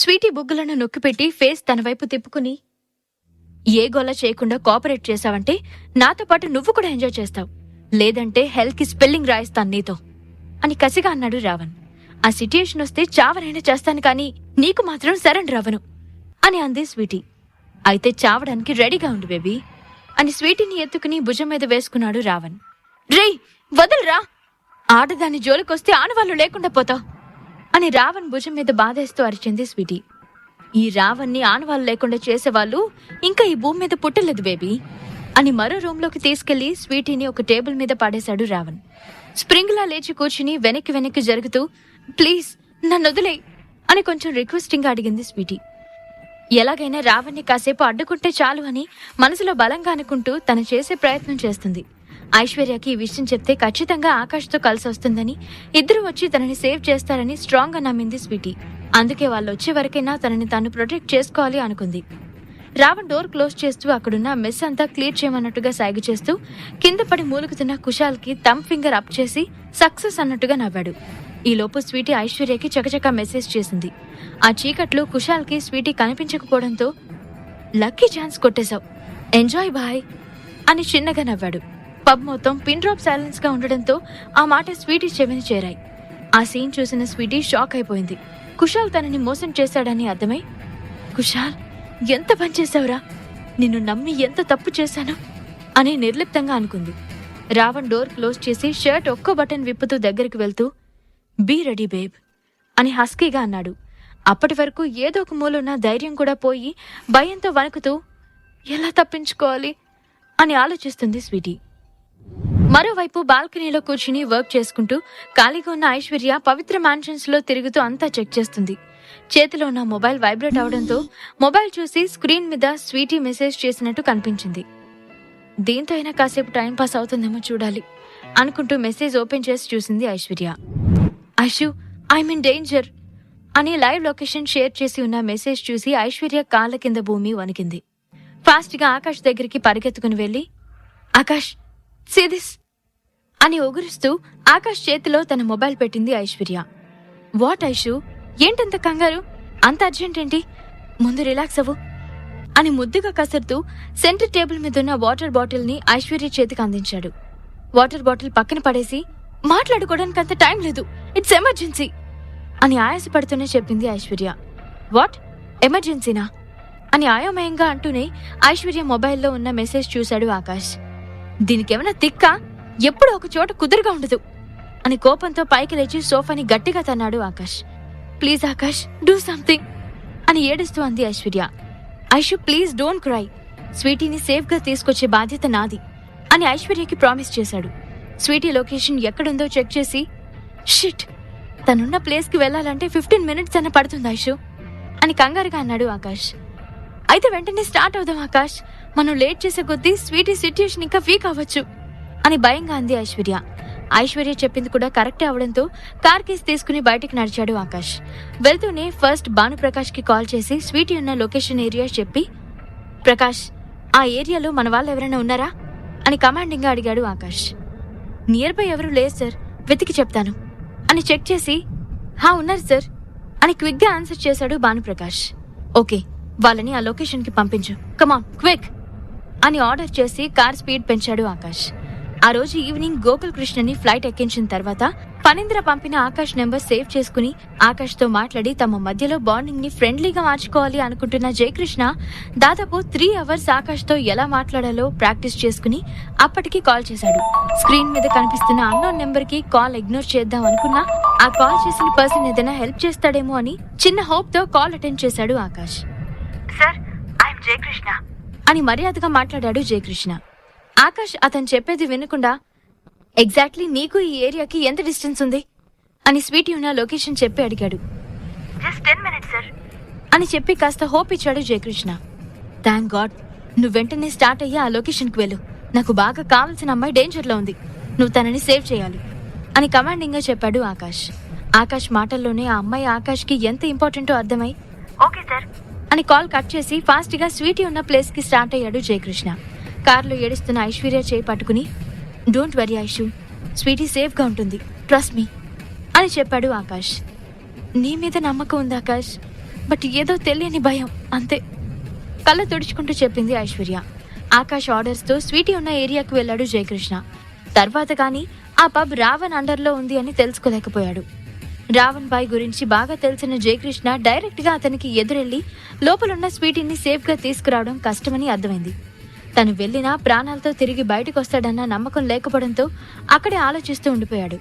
Sweety బుగ్గలను నొక్కిపెట్టి face తన వైపు తిప్పుకుని ఏ గోల చేయకుండా కోఆపరేట్ చేశావంటే నాతో పాటు నువ్వు కూడా ఎంజాయ్ చేస్తావు. లేదంటే హెల్త్కి స్పెల్లింగ్ రాయిస్తాను నీతో అని కసిగా అన్నాడు రావణ్. ఆ సిట్యుయేషన్ వస్తే చావనైనా చేస్తాను కానీ నీకు మాత్రం సరెండర్ అవ్వను అని అంది స్వీటీ. అయితే చావడానికి రెడీగా ఉండు బేబీ అని స్వీటీని ఎత్తుకుని భుజం మీద వేసుకున్నాడు రావణ్. రేయ్ వదలరా! ఆడదాని జోలికొస్తే ఆనవాళ్ళు లేకుండా పోతావు. అని రావణ్ భుజం మీద బాధేస్తూ అరిచింది స్వీటీ. ఈ రావణ్ణి ఆనవాళ్ళు లేకుండా చేసేవాళ్ళు ఇంకా ఈ భూమి మీద పుట్టలేదు బేబీ. అని మరో రూమ్లోకి తీసుకెళ్ళి స్వీటీని ఒక టేబుల్ మీద పడేశాడు రావణ్. స్ప్రింగ్లా లేచి కూర్చుని వెనక్కి వెనక్కి జరుగుతూ ప్లీజ్ నన్ను వదిలే అని కొంచెం రిక్వెస్టింగ్ అడిగింది స్వీటీ. ఎలాగైనా రావణ్ణి కాసేపు అడ్డుకుంటే చాలు అని మనసులో బలంగా అనుకుంటూ తను చేసే ప్రయత్నం చేస్తుంది. ఐశ్వర్యకి ఈ విషయం చెప్తే ఖచ్చితంగా ఆకాష్తో కలిసి వస్తుందని. ఇద్దరు వచ్చి తనని సేవ్ చేస్తారని స్ట్రాంగ్గా నమ్మింది స్వీటీ. అందుకే వాళ్ళు వచ్చే వరకైనా తనని తాను ప్రొటెక్ట్ చేసుకోవాలి అనుకుంది. రావణ్ డోర్ క్లోజ్ చేస్తూ అక్కడున్న మెస్ అంతా క్లియర్ చేయమన్నట్టుగా సాగి చేస్తూ కింద పడి మూలుగుతున్న కుషాల్కి థమ్ ఫింగర్ అప్ చేసి సక్సెస్ అన్నట్టుగా నవ్వాడు. ఈలోపు స్వీటీ ఐశ్వర్యకి చకచకా మెసేజ్ చేసింది. ఆ చీకట్లో కుషాల్కి స్వీటీ కనిపించకపోవడంతో లక్కీ ఛాన్స్ కొట్టేశావు. ఎంజాయ్ బాయ్ అని చిన్నగా నవ్వాడు. పబ్ మొత్తం పిన్ డ్రాప్ సైలెన్స్గా ఉండడంతో ఆ మాట స్వీటీ చెవిని చేరాయి. ఆ సీన్ చూసిన స్వీటీ షాక్ అయిపోయింది. కుషాల్ తనని మోసం చేశాడని అర్థమై కుషాల్ ఎంత పని చేశావురా? నిన్ను నమ్మి ఎంత తప్పు చేశాను? అని నిర్లిప్తంగా అనుకుంది. రావణ్ డోర్ క్లోజ్ చేసి షర్ట్ ఒక్కో బటన్ విప్పుతూ దగ్గరికి వెళ్తూ బీ రెడీ బేబ్ అని హస్కీగా అన్నాడు. అప్పటి వరకు ఏదో ఒక మూలన ధైర్యం కూడా పోయి భయంతో వణుకుతూ ఎలా తప్పించుకోవాలి? అని ఆలోచిస్తుంది స్వీటీ మరోవైపు బాల్కనీలో కూర్చుని వర్క్ చేసుకుంటూ ఖాళీగా ఉన్న ఐశ్వర్య పవిత్ర మ్యాన్షన్స్లో తిరుగుతూ అంతా చెక్ చేస్తుంది. చేతిలో ఉన్న మొబైల్ వైబ్రేట్ అవడంతో మొబైల్ చూసి స్క్రీన్ మీద స్వీటీ మెసేజ్ చేసినట్టు కనిపించింది. దీంతో అయినా కాసేపు టైం పాస్ అవుతుందేమో చూడాలి అనుకుంటూ మెసేజ్ ఓపెన్ చేసి చూసింది Aishwarya. Aishu I mean danger అని లైవ్ లొకేషన్ షేర్ చేసి ఉన్న మెసేజ్ చూసి ఐశ్వర్య కాళ్ళ కింద భూమి వణికింది. ఫాస్ట్గా ఆకాష్ దగ్గరికి పరిగెత్తుకుని వెళ్ళి ఆకాష్ సిదిస్ అని ఒగురుస్తూ ఆకాష్ చేతిలో తన మొబైల్ పెట్టింది ఐశ్వర్య. వాట్ ఐషు? ఏంటంత కంగారు? అంత అర్జెంట్ ఏంటి? ముందు రిలాక్స్ అవ్వు. అని ముద్దుగా కసరుతూ సెంటర్ టేబుల్ మీద ఉన్న వాటర్ బాటిల్ని ఐశ్వర్య చేతికి అందించాడు. వాటర్ బాటిల్ పక్కన పడేసి మాట్లాడుకోవడానికి అంత టైం లేదు. ఇట్స్ ఎమర్జెన్సీ అని ఆయాసపడుతూనే చెప్పింది ఐశ్వర్య. వాట్ ఎమర్జెన్సీనా అని ఆయోమయంగా అంటూనే ఐశ్వర్య మొబైల్లో ఉన్న మెసేజ్ చూశాడు ఆకాష్. దీనికేమైనా తిక్క? ఎప్పుడు ఒక చోట కుదురుగా ఉండదు. అని కోపంతో పైకి లేచి సోఫాని గట్టిగా తన్నాడు Akash. Please Akash do something అని ఏడుస్తూ అంది Aishwarya. Aishu please don't cry. స్వీటీని సేఫ్గా తీసుకొచ్చే బాధ్యత నాది అని ఐశ్వర్యకి ప్రామిస్ చేశాడు. స్వీటీ లొకేషన్ ఎక్కడుందో చెక్ చేసి షిట్ తనున్న ప్లేస్కి వెళ్ళాలంటే ఫిఫ్టీన్ మినిట్స్ అన్న పడుతుంది ఐషు అని కంగారుగా అన్నాడు ఆకాష్. అయితే వెంటనే స్టార్ట్ అవుదాం ఆకాష్. మనం లేట్ చేసే కొద్దీ స్వీటీ సిట్యుయేషన్ ఇంకా వీక్ అవ్వచ్చు అని భయంగా అంది ఐశ్వర్య. ఐశ్వర్య చెప్పింది కూడా కరెక్టే అవడంతో కార్ కేస్ తీసుకుని బయటికి నడిచాడు ఆకాష్. వెళ్తూనే ఫస్ట్ భానుప్రకాష్కి కాల్ చేసి స్వీటీ ఉన్న లొకేషన్ ఏరియా చెప్పి ప్రకాష్ ఆ ఏరియాలో మన వాళ్ళు ఎవరైనా ఉన్నారా? అని కమాండింగ్గా అడిగాడు ఆకాష్. నియర్ బై ఎవరు లేదు సార్. వెతికి చెప్తాను. అని చెక్ చేసి హా ఉన్నారు సార్. అని క్విక్గా ఆన్సర్ చేశాడు భానుప్రకాష్. ఓకే. వాళ్ళని ఆ లొకేషన్కి పంపించు కమాన్ క్విక్ అని ఆర్డర్ చేసి కార్ స్పీడ్ పెంచాడు ఆకాష్. ఆ రోజు ఈవినింగ్ గోకుల్ కృష్ణని ఫ్లైట్ ఎక్కించిన తర్వాత పనింద్ర పంపిన ఆకాష్ నెంబర్ సేవ్ చేసుకుని ఆకాష్తో మాట్లాడి తమ మధ్యలో బాండింగ్ని ఫ్రెండ్లీగా మార్చుకోవాలి అనుకుంటున్న జయకృష్ణ దాదాపు త్రీ అవర్స్ ఆకాష్తో ఎలా మాట్లాడాలో ప్రాక్టీస్ చేసుకుని అప్పటికి కాల్ చేశాడు. స్క్రీన్ మీద కనిపిస్తున్న అన్నోన్ నెంబర్కి కాల్ ఇగ్నోర్ చేద్దాం అనుకున్నా ఆ కాల్ చేసిన పర్సన్ ఏదైనా హెల్ప్ చేస్తాడేమో అని చిన్న హోప్తో కాల్ అటెండ్ చేశాడు ఆకాష్. Sir I'm Jayakrishna. అని మర్యాదగా మాట్లాడాడు జయకృష్ణ. ఆకాష్ అతను చెప్పేది వినకుండా ఎగ్జాక్ట్లీ నీకు ఈ ఏరియాకి ఎంత డిస్టెన్స్ ఉంది? అని స్వీటీ ఉన్న లొకేషన్ చెప్పి అడిగాడు. జస్ట్ టెన్ మినిట్స్ సార్ అని చెప్పి కాస్త హోప్ ఇచ్చాడు జయకృష్ణ. థ్యాంక్ గాడ్ నువ్వు వెంటనే స్టార్ట్ అయ్యి ఆ లొకేషన్కి వెళ్ళు. నాకు బాగా కావాల్సిన అమ్మాయి డేంజర్లో ఉంది. నువ్వు తనని సేవ్ చేయాలి. అని కమాండింగ్గా చెప్పాడు ఆకాష్. ఆకాష్ మాటల్లోనే ఆ అమ్మాయి ఆకాష్కి ఎంత ఇంపార్టెంటో అర్థమై ఓకే సార్ అని కాల్ కట్ చేసి ఫాస్ట్గా స్వీటీ ఉన్న ప్లేస్కి స్టార్ట్ అయ్యాడు జయకృష్ణ. కారులో ఏడుస్తున్న ఐశ్వర్య చేయి పట్టుకుని డోంట్ వరీ ఐషు స్వీటీ సేఫ్గా ఉంటుంది. ట్రస్ట్ మీ అని చెప్పాడు ఆకాష్. నీ మీద నమ్మకం ఉంది ఆకాష్. బట్ ఏదో తెలియని భయం అంతే. కళ్ళు తుడుచుకుంటూ చెప్పింది ఐశ్వర్య. ఆకాష్ ఆర్డర్స్తో స్వీటీ ఉన్న ఏరియాకు వెళ్ళాడు జయకృష్ణ. తర్వాత కానీ ఆ పబ్ రావణ్ అండర్లో ఉంది అని తెలుసుకోలేకపోయాడు. రావణ్ బాయ్ గురించి బాగా తెలిసిన జయకృష్ణ డైరెక్ట్గా అతనికి ఎదురెళ్ళి లోపలున్న స్వీటీని సేఫ్గా తీసుకురావడం కష్టమని అర్థమైంది. తను వెళ్ళినా ప్రాణాలతో తిరిగి బయటకు వస్తాడన్న నమ్మకం లేకపోవడంతో అక్కడే ఆలోచిస్తూ ఉండిపోయాడు.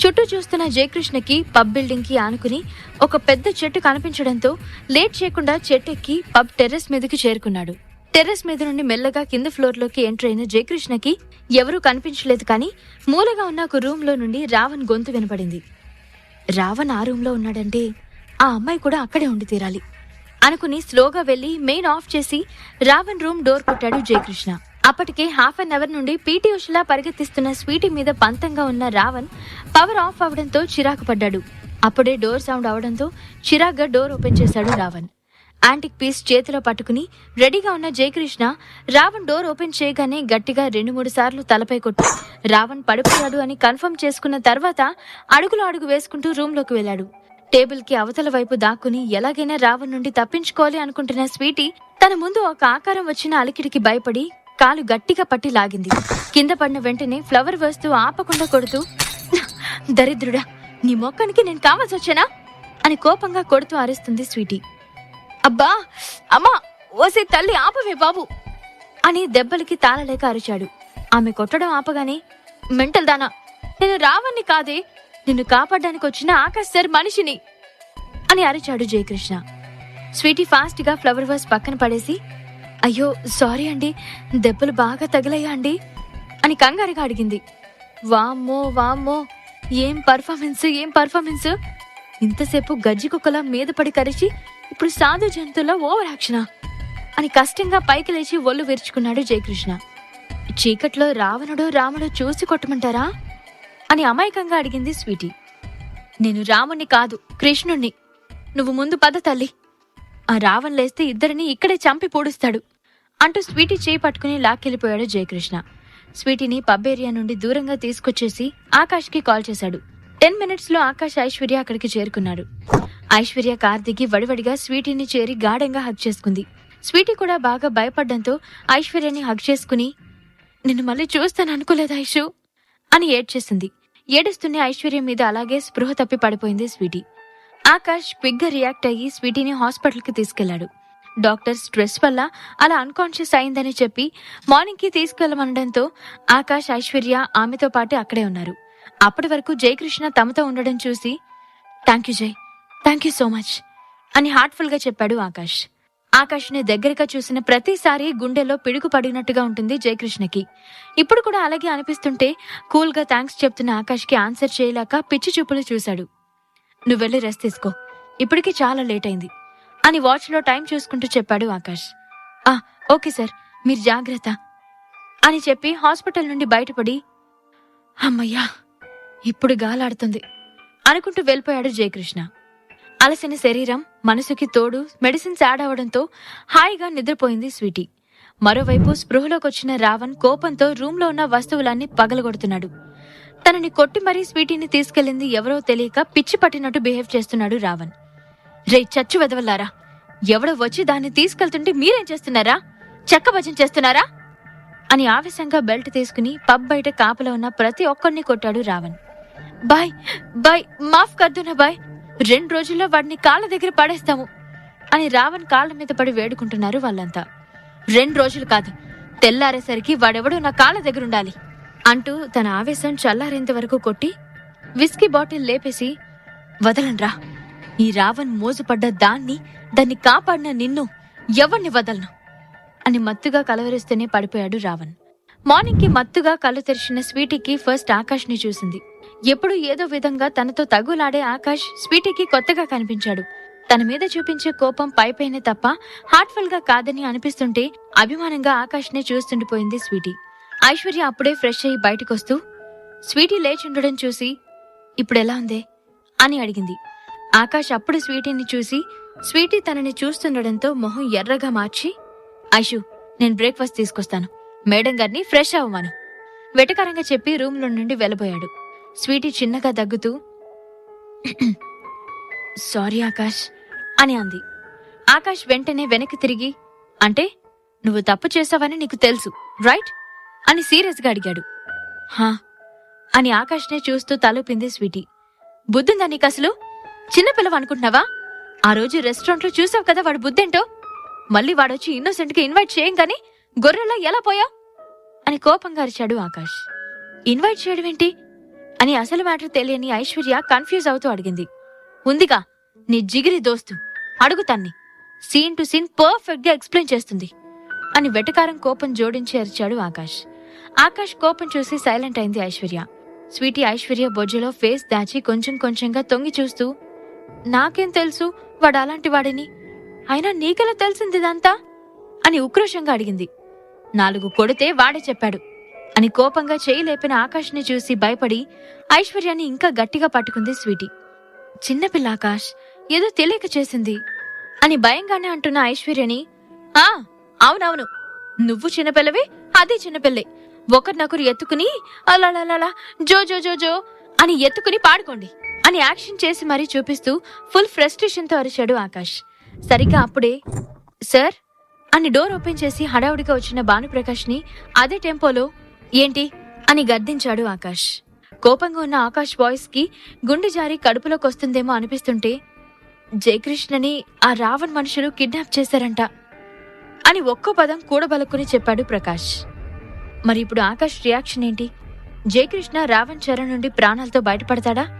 చుట్టూ చూస్తున్న జయకృష్ణకి పబ్ బిల్డింగ్కి ఆనుకుని ఒక పెద్ద చెట్టు కనిపించడంతో లేట్ చేయకుండా చెట్టు ఎక్కి పబ్ టెర్రస్ మీదకి చేరుకున్నాడు. టెర్రస్ మీద నుండి మెల్లగా కింద ఫ్లోర్లోకి ఎంటర్ అయిన జయకృష్ణకి ఎవరూ కనిపించలేదు కానీ మూలగా ఉన్న ఒక రూమ్లో నుండి రావణ్ గొంతు వినపడింది. రావణ్ ఆ రూమ్లో ఉన్నాడంటే ఆ అమ్మాయి కూడా అక్కడే ఉండి తీరాలి. అనుకుని స్లోగా వెళ్ళి మెయిన్ ఆఫ్ చేసి రావణ్ రూమ్ డోర్ కొట్టాడు జయకృష్ణ. అప్పటికే హాఫ్ అన్ అవర్ నుండి పీటీ ఉషలా పరిగెత్తిస్తున్న స్వీటీ మీద పంతంగా ఉన్న రావణ్ పవర్ ఆఫ్ అవడంతో చిరాకు పడ్డాడు. అప్పుడే డోర్ సౌండ్ అవడంతో చిరాగ్గా డోర్ ఓపెన్ చేశాడు రావణ్. యాంటిక్ పీస్ చేతిలో పట్టుకుని రెడీగా ఉన్న జయకృష్ణ రావణ్ డోర్ ఓపెన్ చేయగానే గట్టిగా రెండు మూడు సార్లు తలపై కొట్టి రావణ్ పడిపోయాడు అని కన్ఫర్మ్ చేసుకున్న తర్వాత అడుగులో అడుగు వేసుకుంటూ రూంలోకి వెళ్ళాడు. టేబుల్కి అవతల వైపు దాక్కుని ఎలాగైనా రావణ్ నుండి తప్పించుకోవాలి అనుకుంటున్న స్వీటీ తన ముందు ఒక ఆకారం వచ్చిన అలికిడికి భయపడి కాలు గట్టిగా పట్టి లాగింది. కింద పడిన వెంటనే ఫ్లవర్ వస్తూ ఆపకుండా కొడుతూ దరిద్రుడా నీ మొక్కనికి నేను కావాల్సి వచ్చానా? అని కోపంగా కొడుతూ అరుస్తుంది స్వీటీ. అబ్బా అమ్మా ఓసే తల్లి ఆపవే బాబు అని దెబ్బలకి తాళలేక అరిచాడు. ఆమె కొట్టడం ఆపగానే మెంటల్ దానా నేను రావణ్ణి కాదే నిన్ను కాపాడడానికి వచ్చిన ఆకాశ్ సార్ మనిషిని అని అరిచాడు జయకృష్ణ. స్వీటీ ఫాస్ట్గా ఫ్లవర్ వాస్ పక్కన పడేసి అయ్యో సారీ అండి దెబ్బలు బాగా తగిలయ్యా అండి అని కంగారుగా అడిగింది. వామ్మో వామ్మో ఏం పర్ఫార్మెన్స్ ఏం పర్ఫార్మెన్స్? ఇంతసేపు గజ్జి కుక్కలా మీద పడి కరిచి ఇప్పుడు సాధు జంతువుల ఓవర్ యాక్షనా. అని కష్టంగా పైకి లేచి ఒళ్ళు విరుచుకున్నాడు జయకృష్ణ. చీకట్లో రావణుడు రాముడు చూసి కొట్టమంటారా? అని అమాయకంగా అడిగింది స్వీటీ. నేను రాముణ్ణి కాదు కృష్ణుణ్ణి. నువ్వు ముందు పద తల్లి. ఆ రావణ్ లేస్తే ఇద్దరిని ఇక్కడే చంపి పూడుస్తాడు అంటూ స్వీటీ చేయి పట్టుకుని లాక్కెళ్ళిపోయాడు జయకృష్ణ. స్వీటీని పబ్ ఏరియా నుండి దూరంగా తీసుకొచ్చేసి ఆకాష్కి కాల్ చేశాడు. టెన్ మినిట్స్లో ఆకాష్ ఐశ్వర్య అక్కడికి చేరుకున్నాడు. ఐశ్వర్య కార్ దిగి వడివడిగా స్వీటీని చేరి గాఢంగా హగ్ చేసుకుంది. స్వీటీ కూడా బాగా భయపడ్డంతో ఐశ్వర్యని హగ్ చేసుకుని నిన్ను మళ్ళీ చూస్తాను అనుకోలేదు ఐషు? అని ఏడ్చేసింది. ఏడుస్తున్న ఐశ్వర్య మీద అలాగే స్పృహ తప్పి పడిపోయింది స్వీటీ. ఆకాష్ క్విక్గా రియాక్ట్ అయ్యి స్వీటీని హాస్పిటల్కి తీసుకెళ్ళాడు. డాక్టర్ స్ట్రెస్ వల్ల అలా అన్కాన్షియస్ అయిందని చెప్పి మార్నింగ్కి తీసుకెళ్ళమనడంతో ఆకాష్ ఐశ్వర్య ఆమెతో పాటు అక్కడే ఉన్నారు. అప్పటి వరకు జయకృష్ణ తమతో ఉండడం చూసి thank you Jay thank you so much అని హార్ట్ఫుల్గా చెప్పాడు ఆకాష్. ఆకాష్ని దగ్గరగా చూసిన ప్రతిసారి గుండెలో పిడుగు పడినట్టుగా ఉంటుంది జయకృష్ణకి. ఇప్పుడు కూడా అలాగే అనిపిస్తుంటే కూల్గా థ్యాంక్స్ చెప్తున్న ఆకాష్కి ఆన్సర్ చేయలేక పిచ్చి చూపులు చూశాడు. నువ్వు వెళ్ళి రెస్ట్ తీసుకో. ఇప్పటికి చాలా లేట్ అయింది. అని వాచ్లో టైం చూసుకుంటూ చెప్పాడు ఆకాష్. ఆ ఓకే సార్. మీరు జాగ్రత్త. అని చెప్పి హాస్పిటల్ నుండి బయటపడి అమ్మయ్యా ఇప్పుడు గాలాడుతుంది. అనుకుంటూ వెళ్ళిపోయాడు జయకృష్ణ. అలసిన శరీరం మనసుకి తోడు మెడిసిన్స్ యాడ్ అవడంతో హాయిగా నిద్రపోయింది స్వీటీ. మరోవైపు స్పృహలోకొచ్చిన రావణ్ కోపంతో రూంలో ఉన్న వస్తువులన్నీ పగలగొడుతున్నాడు. తనని కొట్టి మరీ స్వీటీని తీసుకెళ్ళింది ఎవరో తెలియక పిచ్చి పట్టినట్టు బిహేవ్ చేస్తున్నాడు రావణ్. రే చచ్చు వెదవల్లారా. ఎవడో వచ్చి దాన్ని తీసుకెళ్తుంటే మీరేం చేస్తున్నారా? చెక్క భజన చేస్తున్నారా? అని ఆవేశంగా బెల్ట్ తీసుకుని పబ్ బయట కాపలో ఉన్న ప్రతి ఒక్కరిని కొట్టాడు రావణ్. బాయ్ బాయ్ మాఫ్ కర్దునా బాయ్. రెండు రోజుల్లో వాడిని కాళ్ళ దగ్గర పడేస్తాము అని రావణ్ కాళ్ళ మీద పడి వేడుకుంటున్నారు వాళ్ళంతా. రెండు రోజులు కాదు తెల్లారేసరికి వాడెవడో నా కాళ్ళ దగ్గర ఉండాలి అంటూ తన ఆవేశం చల్లారేంత వరకు కొట్టి విస్కీ బాటిల్ లేపేసి వదలండ్రా ఈ రావణ్ మోజుపడ్డ దాన్ని దాన్ని కాపాడిన నిన్ను ఎవరిని వదలను? అని మత్తుగా కలవరిస్తూనే పడిపోయాడు రావణ్. మార్నింగ్కి మత్తుగా కళ్ళు తెరిచిన స్వీటీకి ఫస్ట్ ఆకాష్ని చూసింది. ఎప్పుడు ఏదో విధంగా తనతో తగులాడే ఆకాష్ స్వీటీకి కొత్తగా కనిపించాడు. తన మీద చూపించే కోపం పైపైనే తప్ప హార్ట్ఫుల్గా కాదని అనిపిస్తుంటే అభిమానంగా ఆకాష్ నే చూస్తుండిపోయింది స్వీటీ. ఐశ్వర్య అప్పుడే ఫ్రెష్ అయ్యి బయటకొస్తూ స్వీటీ లేచుండడం చూసి ఇప్పుడెలా ఉందే? అని అడిగింది. ఆకాష్ అప్పుడు స్వీటీని చూసి స్వీటీ తనని చూస్తుండడంతో మొహం ఎర్రగా మార్చి ఐషు నేను బ్రేక్ఫాస్ట్ తీసుకొస్తాను. మేడం గారిని ఫ్రెష్ అవ్వమాను. వెటకరంగా చెప్పి రూమ్లో నుండి వెళ్ళబోయాడు. స్వీటీ చిన్నగా దగ్గుతూ సారీ ఆకాష్ అని అంది. ఆకాష్ వెంటనే వెనక్కి తిరిగి అంటే నువ్వు తప్పు చేసావని నీకు తెలుసు రైట్? అని సీరియస్గా అడిగాడు. హా అని ఆకాష్నే చూస్తూ తలూపింది స్వీటీ. బుద్ధిందా నీకు అసలు? చిన్నపిల్లవ అనుకుంటున్నావా? ఆ రోజు రెస్టారెంట్లో చూసావు కదా వాడు బుద్ధేంటో? మళ్ళీ వాడొచ్చి ఇన్నోసెంట్గా ఇన్వైట్ చేయం గాని గొర్రెలా ఎలా పోయావు? అని కోపంగా అరిచాడు ఆకాష్. ఇన్వైట్ చేయడం ఏంటి అని అసలు మ్యాటర్ తెలియని ఐశ్వర్య కన్ఫ్యూజ్ అవుతూ అడిగింది. ఉందిగా నీ జిగిరి దోస్తు. అడుగుతాన్ని సీన్ టు సీన్ పర్ఫెక్ట్గా ఎక్స్ప్లెయిన్ చేస్తుంది. అని వెటకారం కోపం జోడించి అరిచాడు ఆకాష్. ఆకాష్ కోపం చూసి సైలెంట్ అయింది ఐశ్వర్య. స్వీటీ ఐశ్వర్య బొజ్జలో ఫేస్ దాచి కొంచెం కొంచెంగా తొంగి చూస్తూ నాకేం తెలుసు వాడు అలాంటి వాడిని. అయినా నీకెలా తెలిసింది ఇదంతా అని ఉక్రోషంగా అడిగింది. నాలుగు కొడితే వాడే చెప్పాడు. అని కోపంగా చేయి లేపిన ఆకాష్ని చూసి భయపడి ఐశ్వర్యాన్ని ఇంకా గట్టిగా పట్టుకుంది స్వీటీ. చిన్నపిల్ల ఆకాష్ ఏదో తెలియక చేసింది అని భయంగానే అంటున్న ఐశ్వర్యని ఆ అవునవును. నువ్వు చిన్నపిల్లవే అదే చిన్నపిల్లే. ఒకరినొకరు ఎత్తుకుని అలా జో జో జో జో అని ఎత్తుకుని పాడుకోండి అని యాక్షన్ చేసి మరీ చూపిస్తూ ఫుల్ ఫ్రస్ట్రేషన్తో అరిచాడు ఆకాష్. సరిగ్గా అప్పుడే సార్ అని డోర్ ఓపెన్ చేసి హడావుడిగా వచ్చిన భానుప్రకాష్ని అదే టెంపోలో ఏంటి? అని గర్దించాడు ఆకాష్. కోపంగా ఉన్న ఆకాష్ బాయ్స్కి గుండె జారి కడుపులోకి వస్తుందేమో అనిపిస్తుంటే జయకృష్ణని ఆ రావణ్ మనుషులు కిడ్నాప్ చేశారంట అని ఒక్కో పదం కూడబలుక్కుని చెప్పాడు ప్రకాష్. మరి ఇప్పుడు ఆకాష్ రియాక్షన్ ఏంటి? జయకృష్ణ రావణ్ చరణ్ నుండి ప్రాణాలతో బయటపడతాడా?